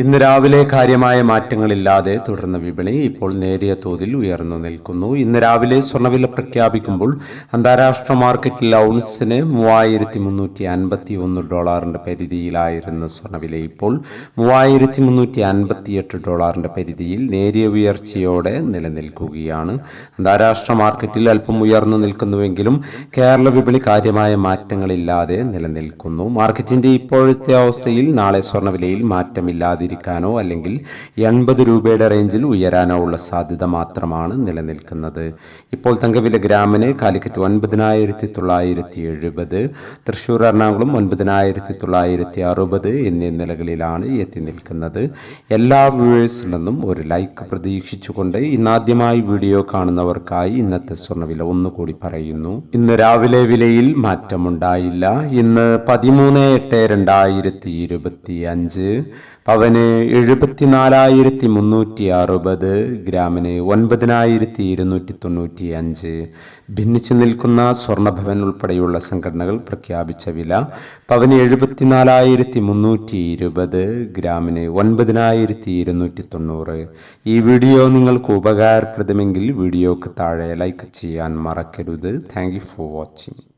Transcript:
ഇന്ന് രാവിലെ കാര്യമായ മാറ്റങ്ങളില്ലാതെ തുടർന്ന വിപണി ഇപ്പോൾ നേരിയ തോതിൽ ഉയർന്നു നിൽക്കുന്നു. ഇന്ന് രാവിലെ സ്വർണവില പ്രഖ്യാപിക്കുമ്പോൾ അന്താരാഷ്ട്ര മാർക്കറ്റിൽ ഔൺസിന് മൂവായിരത്തി മുന്നൂറ്റി അൻപത്തി ഒന്ന് ഡോളറിന്റെ പരിധിയിലായിരുന്ന സ്വർണവില ഇപ്പോൾ മൂവായിരത്തി മുന്നൂറ്റി അൻപത്തി എട്ട് ഡോളറിന്റെ പരിധിയിൽ നേരിയ ഉയർച്ചയോടെ നിലനിൽക്കുകയാണ്. അന്താരാഷ്ട്ര മാർക്കറ്റിൽ അല്പം ഉയർന്നു നിൽക്കുന്നുവെങ്കിലും കേരള വിപണി കാര്യമായ മാറ്റങ്ങളില്ലാതെ നിലനിൽക്കുന്നു. മാർക്കറ്റിന്റെ ഇപ്പോഴത്തെ അവസ്ഥയിൽ നാളെ സ്വർണവിലയിൽ മാറ്റമില്ലാതിരിക്കാനോ അല്ലെങ്കിൽ എൺപത് രൂപയുടെ റേഞ്ചിൽ ഉയരാനോ ഉള്ള സാധ്യത മാത്രമാണ് നിലനിൽക്കുന്നത്. ഇപ്പോൾ തങ്കവില ഗ്രാമിന് കാലിക്കറ്റ് ഒൻപതിനായിരത്തി തൊള്ളായിരത്തി എഴുപത് തൃശ്ശൂർ എറണാകുളം ഒൻപതിനായിരത്തി തൊള്ളായിരത്തി അറുപത് എന്നീ നിലകളിലാണ് എത്തി നിൽക്കുന്നത്. എല്ലാ വ്യൂവേഴ്സിൽ നിന്നും ഒരു ലൈക്ക് പ്രതീക്ഷിച്ചുകൊണ്ട് ഇന്നാദ്യമായി വീഡിയോ കാണുന്നവർക്കായി ഇന്നത്തെ സ്വർണവില ഒന്നുകൂടി പറയുന്നു. ഇന്ന് രാവിലെ വിലയിൽ മാറ്റമുണ്ടായില്ല. ഇന്ന് പതിമൂന്ന് എട്ട് രണ്ടായിരത്തി ഇരുപത്തി അഞ്ച് പവന് എഴുപത്തിനാലായിരത്തി മുന്നൂറ്റി അറുപത് ഗ്രാമിന് ഒൻപതിനായിരത്തി ഇരുന്നൂറ്റി തൊണ്ണൂറ്റി അഞ്ച് ഭിന്നിച്ചു നിൽക്കുന്ന സ്വർണഭവൻ ഉൾപ്പെടെയുള്ള സംഘടനകൾ പ്രഖ്യാപിച്ച വില പവന് എഴുപത്തിനാലായിരത്തി മുന്നൂറ്റി ഇരുപത് ഗ്രാമിന് ഒൻപതിനായിരത്തി ഇരുന്നൂറ്റി തൊണ്ണൂറ് ഈ വീഡിയോ നിങ്ങൾക്ക് ഉപകാരപ്രദമെങ്കിൽ വീഡിയോക്ക് താഴെ ലൈക്ക് ചെയ്യാൻ മറക്കരുത്. Thank for watching